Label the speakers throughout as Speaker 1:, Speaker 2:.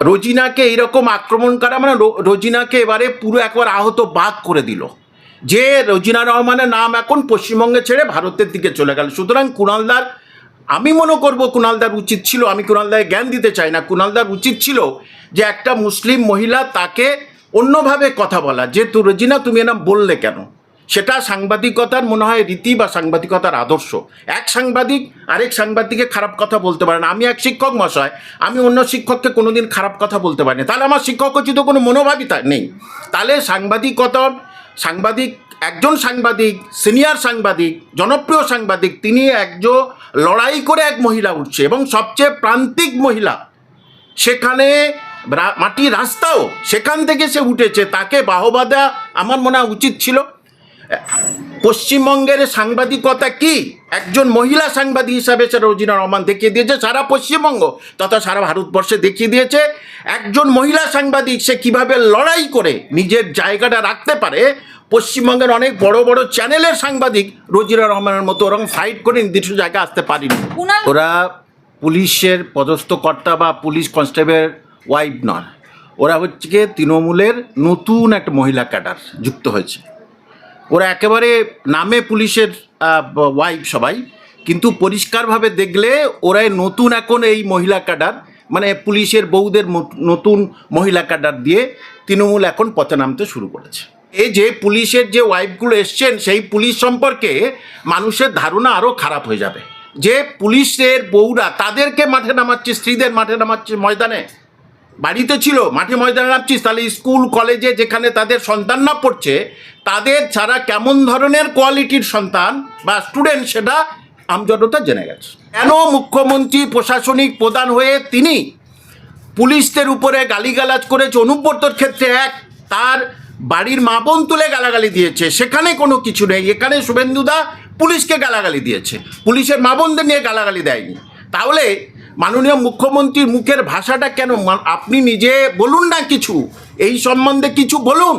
Speaker 1: রোজিনাকে এইরকম আক্রমণ করা মানে রোজিনাকে এবারে পুরো একবার আহত বাদ করে দিল। যে রোজিনা রহমানের নাম এখন পশ্চিমবঙ্গে ছেড়ে ভারতের দিকে চলে গেল। সুতরাং কুণালদার, আমি মনে করব কুণালদার উচিত ছিল, আমি কুণালদার জ্ঞান দিতে চাই না, কুণালদার উচিত ছিল যে একটা মুসলিম মহিলা তাকে অন্যভাবে কথা বলা, যে, তু রোজিনা, তুমি এরম বললে কেন? সেটা সাংবাদিকতার মনে হয় রীতি বা সাংবাদিকতার আদর্শ। এক সাংবাদিক আরেক সাংবাদিককে খারাপ কথা বলতে পারে না। আমি এক শিক্ষক মশাই, আমি অন্য শিক্ষককে কোনোদিন খারাপ কথা বলতে পারি না। তাহলে আমার শিক্ষকোচিত কোনো মনোভাবই তা নেই। তাহলে সাংবাদিকতার সাংবাদিক, একজন সাংবাদিক, সিনিয়র সাংবাদিক, জনপ্রিয় সাংবাদিক, তিনি একজন লড়াই করে এক মহিলা উঠছে এবং সবচেয়ে প্রান্তিক মহিলা সেখানে মাটির রাস্তাও সেখান থেকে সে উঠেছে। তাকে বাহবা দেওয়া আমার মনে হয় উচিত ছিল। পশ্চিমবঙ্গের সাংবাদিকতা কি? একজন মহিলা সাংবাদিক হিসাবে সে রোজিনা রহমান দেখিয়ে দিয়েছে সারা পশ্চিমবঙ্গ তথা সারা ভারতবর্ষে দেখিয়ে দিয়েছে। একজন মহিলা সাংবাদিক সে কীভাবে লড়াই করে নিজের জায়গাটা রাখতে পারে? পশ্চিমবঙ্গের অনেক বড় বড় চ্যানেলের সাংবাদিক রোজিনা রহমানের মতো ওরকম ফাইট করে নির্দিষ্ট জায়গায় আসতে পারেনি। ওরা পুলিশের পদস্থ কর্তা বা পুলিশ কনস্টেবল ওয়াইফ নয়। ওরা হচ্ছে তৃণমূলের নতুন একটা মহিলা ক্যাডার যুক্ত হয়েছে। ওরা একেবারে নামে পুলিশের ওয়াইফ সবাই, কিন্তু পরিষ্কারভাবে দেখলে ওরাই নতুন এখন এই মহিলা ক্যাডার মানে পুলিশের বউদের নতুন মহিলা ক্যাডার দিয়ে তৃণমূল এখন পথে নামতে শুরু করেছে। এই যে পুলিশের যে ওয়াইফগুলো এসছেন, সেই পুলিশ সম্পর্কে মানুষের ধারণা আরও খারাপ হয়ে যাবে। যে পুলিশের বউরা তাদেরকে মাঠে নামাচ্ছে, স্ত্রীদের মাঠে নামাচ্ছে ময়দানে বাড়িতে ছিল, মাঠে ময়দানে নামছিস, তাহলে স্কুল, কলেজে যেখানে তাদের সন্তান না পড়ছে, তাদের ছাড়া কেমন ধরনের কোয়ালিটির সন্তান বা স্টুডেন্ট সেটা আমজনতা জেনে গেছে। কেন মুখ্যমন্ত্রী, প্রশাসনিক প্রধান হয়ে তিনি পুলিশদের উপরে গালিগালাজ করেছে, অনুব্রতর ক্ষেত্রে এক, তার বাড়ির মা বোন তুলে গালাগালি দিয়েছে, সেখানে কোনো কিছু নেই, এখানে শুভেন্দুদা পুলিশকে গালাগালি দিয়েছে, পুলিশের মা বোনদের নিয়ে গালাগালি দেয়নি। তাহলে মাননীয় মুখ্যমন্ত্রীর মুখের ভাষাটা কেন আপনি নিজে বলুন না কিছু। এই সম্বন্ধে কিছু বলুন।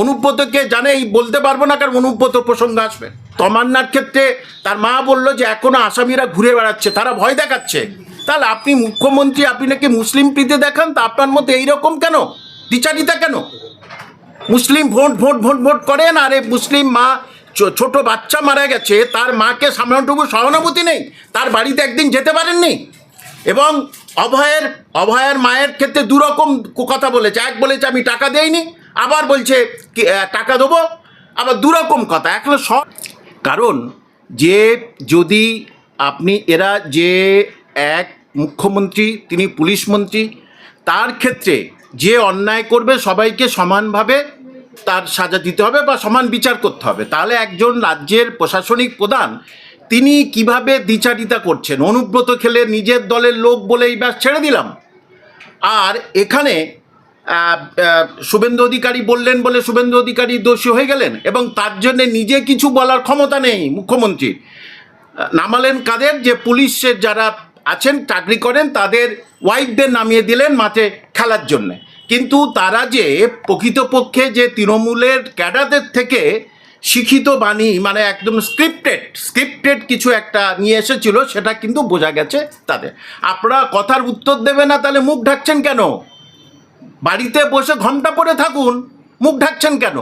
Speaker 1: অনুব্রতকে জানে এই বলতে পারব না, কারণ অনুব্রত প্রসঙ্গ আসবে। তমান্নার ক্ষেত্রে তার মা বলল যে, এখনও আসামিরা ঘুরে বেড়াচ্ছে, তারা ভয় দেখাচ্ছে। তাহলে আপনি মুখ্যমন্ত্রী, আপনি নাকি মুসলিম প্রীতি দেখান? তা আপনার মধ্যে এইরকম কেন? দ্বিচারিতা কেন? মুসলিম ভোট ভোট ভোট ভোট করেন, আর মুসলিম মা ছোট বাচ্চা মারা গেছে, তার মাকে সামনাটুকু সহানুভূতি নেই। তার বাড়িতে একদিন যেতে পারেননি। এবং অভয়ের অভয়ের মায়ের ক্ষেত্রে দুরকম কথা বলেছে। এক বলেছে, আমি টাকা দেইনি। আবার বলছে টাকা দেবো? আবার দুরকম কথা। এখন সব কারণ যে যদি আপনি, এরা যে এক মুখ্যমন্ত্রী, তিনি পুলিশ মন্ত্রী, তার ক্ষেত্রে যে অন্যায় করবে, সবাইকে সমানভাবে তার সাজা দিতে হবে বা সমান বিচার করতে হবে। তাহলে একজন রাজ্যের প্রশাসনিক প্রধান তিনি কীভাবে দ্বিচারিতা করছেন? অনুব্রত খেলে নিজের দলের লোক বলেই ব্যাস ছেড়ে দিলাম। আর এখানে শুভেন্দু অধিকারী বললেন বলে শুভেন্দু অধিকারী দোষী হয়ে গেলেন এবং তার জন্য নিজে কিছু বলার ক্ষমতা নেই মুখ্যমন্ত্রীর। নামালেন কাদের? যে পুলিশের যারা আছেন, চাকরি করেন, তাদের ওয়াইফদের নামিয়ে দিলেন মাঠে খেলার জন্য। কিন্তু তারা যে প্রকৃতপক্ষে যে তৃণমূলের ক্যাডারদের থেকে শিক্ষিত বাণী মানে একদম স্ক্রিপ্টেড স্ক্রিপ্টেড কিছু একটা নিয়ে এসেছিল, সেটা কিন্তু বোঝা গেছে তাদের। আপনারা কথার উত্তর দেবে না, তাহলে মুখ ঢাকছেন কেন? বাড়িতে বসে ঘণ্টা পরে থাকুন, মুখ ঢাকছেন কেন?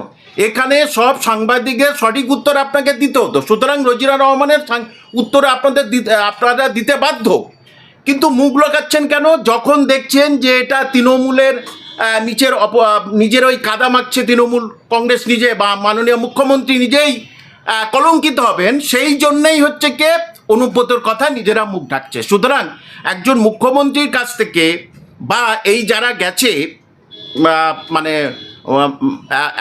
Speaker 1: এখানে সব সাংবাদিকের সঠিক উত্তর আপনাকে দিতে হতো। সুতরাং রোজিনা রহমানের উত্তর আপনাদের আপনারা দিতে বাধ্য। কিন্তু মুখ লোকাচ্ছেন কেন? যখন দেখছেন যে এটা তৃণমূলের নিচের অপ নিজের ওই কাদা মাখছে তৃণমূল কংগ্রেস নিজে বা মাননীয় মুখ্যমন্ত্রী নিজেই কলঙ্কিত হবেন। সেই জন্যই হচ্ছে কে? অনুব্রতর কথা নিজেরা মুখ ঢাকছে। সুতরাং একজন মুখ্যমন্ত্রীর কাছ থেকে বা এই যারা গেছে মানে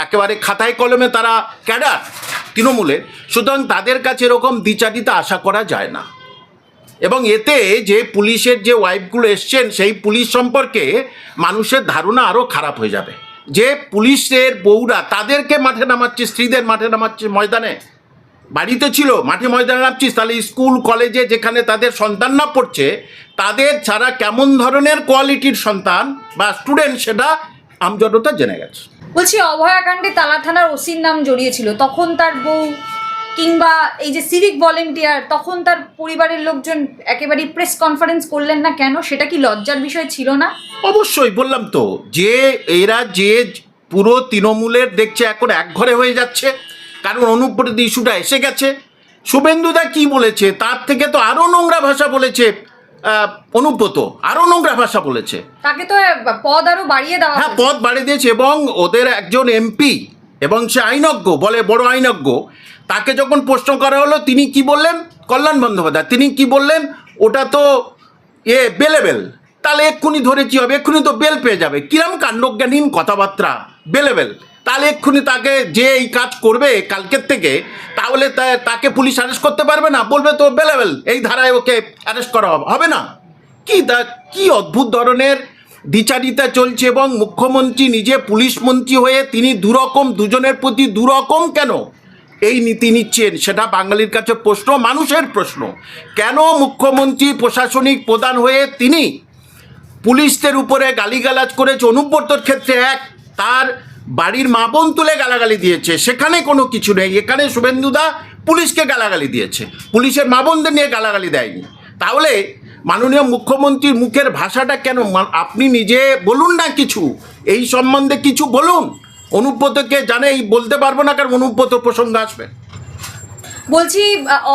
Speaker 1: একেবারে খাতায় কলমে তারা ক্যাডার তৃণমূলের, সুতরাং তাদের কাছে এরকম দ্বিচারিতা আশা করা যায় না। এবং এতে যে পুলিশের যে ওয়াইফগুলো এসছেন, সেই পুলিশ সম্পর্কে মানুষের ধারণা আরও খারাপ হয়ে যাবে। যে পুলিশের বউরা, তাদেরকে মাঠে নামাচ্ছে স্ত্রীদের মাঠে নামাচ্ছে ময়দানে? বাড়িতে ছিল, মাঠে ময়দানে নামছিস, তাহলে স্কুল, কলেজে যেখানে তাদের সন্তান না পড়ছে, তাদের ছাড়া কেমন ধরনের কোয়ালিটির সন্তান বা স্টুডেন্ট সেটা আমজনতা জেনে গেছে।
Speaker 2: বলছি অভয়াকাণ্ডে তালা থানার ওসির নাম জড়িয়েছিল তখন তার বউ কিংবা এই যে সিভিক ভলেন্টিয়ার তখন তার পরিবারের লোকজন একেবারেই প্রেস কনফারেন্স করলেন না কেন? সেটা কি লজ্জার বিষয় ছিল না?
Speaker 1: অবশ্যই বললাম তো যে এরা যে পুরো তৃণমূলের দেখছে এখন এক ঘরে হয়ে যাচ্ছে কারণ অনুব্রত ইস্যুটা এসে গেছে। শুভেন্দুদা কি বলেছে? তার থেকে তো আরও নোংরা ভাষা বলেছে অনুব্রত আরও নোংরা ভাষা বলেছে।
Speaker 2: তাকে তো পদ আরও বাড়িয়ে দেওয়া
Speaker 1: হ্যাঁ পদ বাড়িয়ে দিয়েছে এবং ওদের একজন এমপি এবং সে আইনজ্ঞ বলে বড় আইনজ্ঞ। তাকে যখন প্রশ্ন করা হলো, তিনি কি বললেন? কল্যাণ বন্দ্যোপাধ্যায়, তিনি কি বললেন? ওটা তো এ বেলেবেল। তাহলে এক্ষুনি ধরে কী হবে? এক্ষুনি তো বেল পেয়ে যাবে। কিরম কাণ্ডজ্ঞানহীন কথাবার্তা? বেলেবেল। তাহলে এক্ষুনি তাকে যে এই কাজ করবে কালকের থেকে, তাহলে তাকে পুলিশ অ্যারেস্ট করতে পারবে না? বলবে তো বেলেবেল, এই ধারায় ওকে অ্যারেস্ট করা হবে। হবে না। কি তা কি অদ্ভুত ধরনের দ্বিচারিতা চলছে এবং মুখ্যমন্ত্রী নিজে পুলিশ মন্ত্রী হয়ে তিনি দুরকম, দুজনের প্রতি দুরকম কেন? এই নীতি নিচ্ছেন, সেটা বাঙালির কাছে প্রশ্ন, মানুষের প্রশ্ন। কেন মুখ্যমন্ত্রী, প্রশাসনিক প্রধান হয়ে তিনি পুলিশদের উপরে গালিগালাজ করেছে, অনুব্রতর ক্ষেত্রে এক, তার বাড়ির মা বোন তুলে গালাগালি দিয়েছে, সেখানে কোনো কিছু নেই, এখানে শুভেন্দুদা পুলিশকে গালাগালি দিয়েছে, পুলিশের মা বোনদের নিয়ে গালাগালি দেয়নি। তাহলে মাননীয় মুখ্যমন্ত্রীর মুখের ভাষাটা কেন আপনি নিজে বলুন না কিছু, এই সম্বন্ধে কিছু বলুন। অনুব্রতকে জানে এই বলতে পারব না কারণ অনুব্রত প্রসঙ্গ আসবে।
Speaker 2: বলছি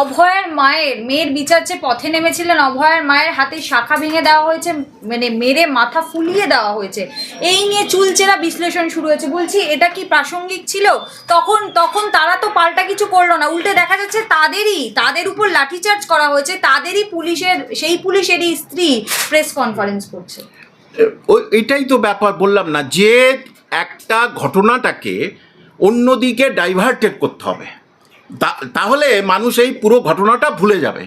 Speaker 2: অভয়ের মায়ের মেয়ের বিচার যে পথে নেমেছিলেন অভয়ের মায়ের হাতে শাখা ভেঙে দেওয়া হয়েছে মানে মেরে মাথা ফুলিয়ে দেওয়া হয়েছে। এই নিয়ে চুলচেরা বিশ্লেষণ শুরু হয়েছে। বলছি এটা কি প্রাসঙ্গিক ছিল? তখন তখন তারা তো পাল্টা কিছু করল না। উল্টে দেখা যাচ্ছে তাদেরই তাদের উপর লাঠিচার্জ করা হয়েছে তাদেরই পুলিশের সেই পুলিশেরই স্ত্রী প্রেস কনফারেন্স করছে।
Speaker 1: ওই এটাই তো ব্যাপার বললাম না। যে একটা ঘটনাটাকে অন্যদিকে ডাইভার্টেড করতে হবে। তাহলে মানুষ এই পুরো ঘটনাটা ভুলে যাবে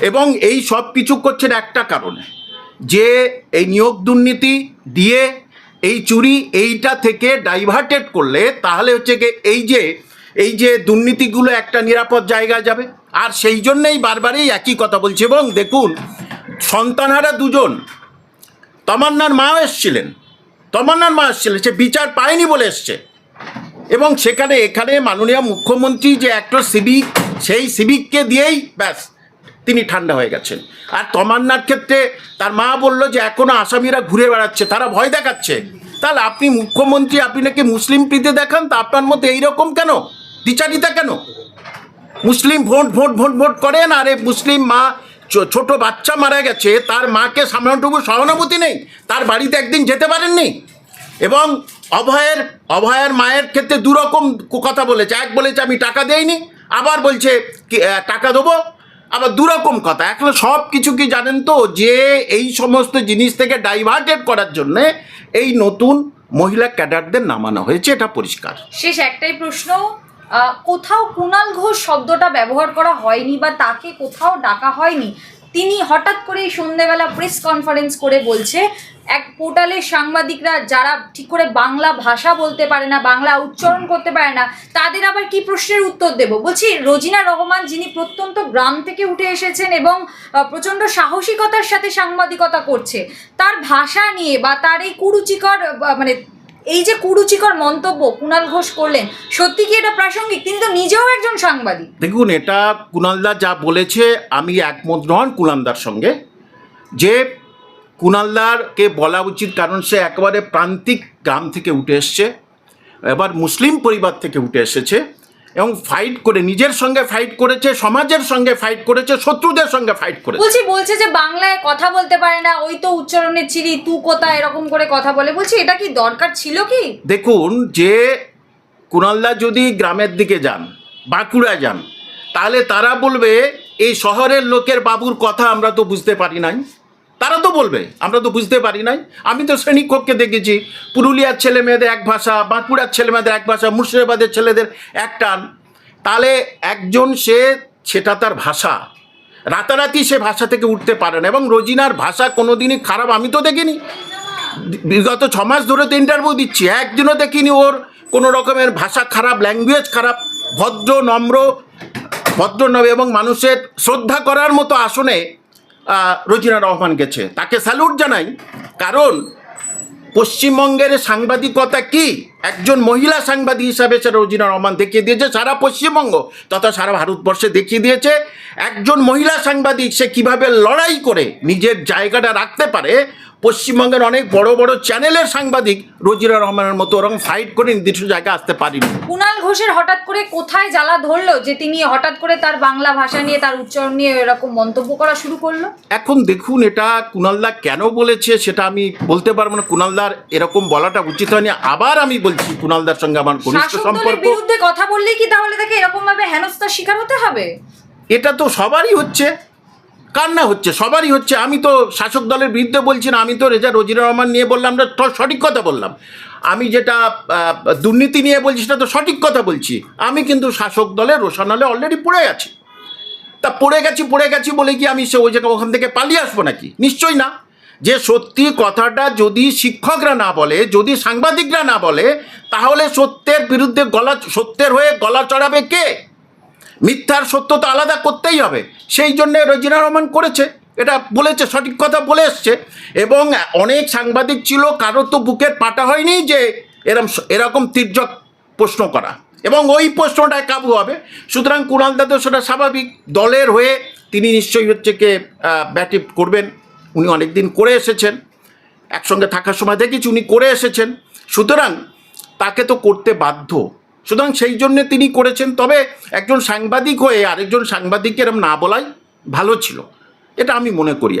Speaker 1: এবং এই সব কিছু করছেন একটা কারণে। যে এই নিয়োগ দুর্নীতি দিয়ে এই চুরি এইটা থেকে ডাইভার্টেড করলে তাহলে হচ্ছে গিয়ে এই যে এই যে দুর্নীতিগুলো একটা নিরাপদ জায়গায় যাবে। আর সেই জন্যেই বারবারই একই কথা বলছে এবং দেখুন, সন্তানহারা দুজন, তমান্নার মাও এসছিলেন। তমান্নার মা এসছিলেন সে বিচার পায়নি বলে এসছে। এবং সেখানে, এখানে মাননীয় মুখ্যমন্ত্রী যে একটা সিভিক সেই সিভিককে দিয়েই ব্যাস, তিনি ঠান্ডা হয়ে গেছেন। আর তমান্নার ক্ষেত্রে তার মা বলল যে, এখনও আসামিরা ঘুরে বেড়াচ্ছে, তারা ভয় দেখাচ্ছে। তাহলে আপনি মুখ্যমন্ত্রী, আপনি নাকি মুসলিম প্রীতি দেখান? তা আপনার মধ্যে এইরকম কেন? দ্বিচারিতা কেন? মুসলিম ভোট ভোট ভোট ভোট করেন, আর মুসলিম মা ছোট বাচ্চা মারা গেছে, তার মাকে সামনাটুকু সহানুভূতি নেই, তার বাড়িতে একদিন যেতে পারেননি। এবং অভয়ের অভয়ের মায়ের ক্ষেত্রে দুরকম কথা বলেছে। এক বলেছে, আমি টাকা দেইনি। আবার বলছে টাকা দেবো? আবার দুরকম কথা। এখন সব কিছু কি জানেন তো, যে এই সমস্ত জিনিস থেকে ডাইভার্টেড করার জন্যে এই নতুন মহিলা ক্যাডারদের নামানো হয়েছে, এটা পরিষ্কার।
Speaker 2: শেষ একটাই প্রশ্ন। কোথাও কুণাল ঘোষ শব্দটা ব্যবহার করা হয়নি বা তাকে কোথাও ডাকা হয়নি। তিনি হঠাৎ করে এই সন্ধেবেলা প্রেস কনফারেন্স করে বলছে, এক পোর্টালের সাংবাদিকরা যারা ঠিক করে বাংলা ভাষা বলতে পারে না, বাংলা উচ্চারণ করতে পারে না, তাদের আবার কি প্রশ্নের উত্তর দেব? বলছি, রোজিনা রহমান যিনি প্রত্যন্ত গ্রাম থেকে উঠে এসেছেন এবং প্রচণ্ড সাহসিকতার সাথে সাংবাদিকতা করছে, তার ভাষা নিয়ে বা তার এই কুরুচিকর মানে এই যে কুরুচিকর মন্তব্য কুণাল ঘোষ করলেন, সত্যি কি এটা প্রাসঙ্গিক? তিনি তো নিজেও একজন সাংবাদিক।
Speaker 1: দেখুন, এটা কুণালদা যা বলেছে, আমি একমত নন কুণালদার সঙ্গে। যে কুণালদারকে বলা উচিত, কারণ সে একেবারে প্রান্তিক গ্রাম থেকে উঠে এসছে, এবার মুসলিম পরিবার থেকে উঠে এসেছে। এবং ফাইট করে নিজের সঙ্গে ফাইট করেছে সমাজের সঙ্গে ফাইট করেছে শত্রুদের সঙ্গে ফাইট করেছে।
Speaker 2: বলছি বলছে যে বাংলায় কথা বলতে পারে না ওই তো উচ্চারণের চিরি তু কোথা এরকম করে কথা বলে। বলছি এটা কি দরকার ছিল কি?
Speaker 1: দেখুন যে কুণালদা যদি গ্রামের দিকে যান বাঁকুড়া যান তাহলে তারা বলবে এই শহরের লোকের বাবুর কথা আমরা তো বুঝতে পারি নাই। তারা তো বলবে, আমরা তো বুঝতে পারি নাই। আমি তো শ্রেণীকক্ষে দেখেছি, পুরুলিয়ার ছেলে মেয়েদের এক ভাষা, বাঁকুড়ার ছেলে মেয়েদের এক ভাষা, মুর্শিদাবাদের ছেলেদের এক টান। তাহলে একজন সে, সেটা তার ভাষা। রাতারাতি সে ভাষা থেকে উঠতে পারে না, এবং রোজিনার ভাষা কোনোদিনই খারাপ, আমি তো দেখিনি। বিগত ছ মাস ধরে তো ইন্টারভিউ দিচ্ছি একদিনও দেখিনি ওর কোনো রকমের ভাষা খারাপ ল্যাঙ্গুয়েজ খারাপ, ভদ্র, নম্র ভদ্র নবে এবং মানুষের শ্রদ্ধা করার মতো আসনে রোজিনা রহমান গেছে। তাকে স্যালুট জানাই। কারণ পশ্চিমবঙ্গের সাংবাদিকতা কি? একজন মহিলা সাংবাদিক হিসাবে সে রোজিনা রহমান দেখিয়ে দিয়েছে সারা পশ্চিমবঙ্গ তথা সারা ভারতবর্ষে দেখিয়ে দিয়েছে। একজন মহিলা সাংবাদিক সে কীভাবে লড়াই করে নিজের জায়গাটা রাখতে পারে পশ্চিমবঙ্গের অনেক বড় বড় চ্যানেলের সাংবাদিক রোজিরা রহমানের মতো ওরকম ফাইট করে নির্দিষ্ট জায়গায় আসতে পারেনি।
Speaker 2: কুণাল ঘোষের হঠাৎ করে কোথায় জ্বালা ধরলো যে তিনি হঠাৎ করে তার বাংলা ভাষা নিয়ে তার উচ্চারণ নিয়ে এরকম মন্তব্য করা শুরু করল?
Speaker 1: এখন দেখুন এটা কুণালদা কেন বলেছে সেটা আমি বলতে পারব না। কুণালদার এরকম বলাটা উচিত হয়নি। আবার আমি বলছি কুণালদার সঙ্গে আমার ঘনিষ্ঠ সম্পর্ক।
Speaker 2: বিরুদ্ধে কথা বললেই কি তাহলে তাকে এরকম ভাবে হেনস্থার শিকার হতে হবে?
Speaker 1: এটা তো সবারই হচ্ছে। কার না হচ্ছে, সবারই হচ্ছে। আমি তো শাসক দলের বিরুদ্ধে বলছি না, আমি তো রেজা রোজিনা রহমান নিয়ে বললাম না সঠিক কথা বললাম। আমি যেটা দুর্নীতি নিয়ে বলছি সেটা তো সঠিক কথা বলছি। আমি কিন্তু শাসক দলের রোশানলে অলরেডি পড়ে আছি। তা পড়ে গেছি পড়ে গেছি বলে কি আমি সে ওই জায়গা ওখান থেকে পালিয়ে আসব নাকি? নিশ্চয়ই না। যে সত্যি কথাটা যদি শিক্ষকরা না বলে, যদি সাংবাদিকরা না বলে, তাহলে সত্যের বিরুদ্ধে গলা, সত্যের হয়ে গলা চড়াবে কে? মিথ্যার সত্য তো আলাদা করতেই হবে। সেই জন্যে রজিনা রহমান করেছে। এটা বলেছে, সঠিক কথা বলে এসছে। এবং অনেক সাংবাদিক ছিল কারও তো বুকের পাটা হয়নি যে এরম এরকম তির্যক প্রশ্ন করা। এবং ওই প্রশ্নটায় কাবু হবে। সুতরাং কুণাল দা তো সেটা স্বাভাবিক। দলের হয়ে তিনি নিশ্চয়ই হচ্ছে কে ব্যাটিভ করবেন। উনি অনেক দিন করে এসেছেন। একসঙ্গে থাকার সময় দেখেছি উনি করে এসেছেন। সুতরাং তাকে তো করতে বাধ্য। সুতরাং সেই জন্যে তিনি করেছেন তবে একজন সাংবাদিক হয়ে আরেকজন সাংবাদিকের না বলাই ভালো ছিল এটা আমি মনে করি আর।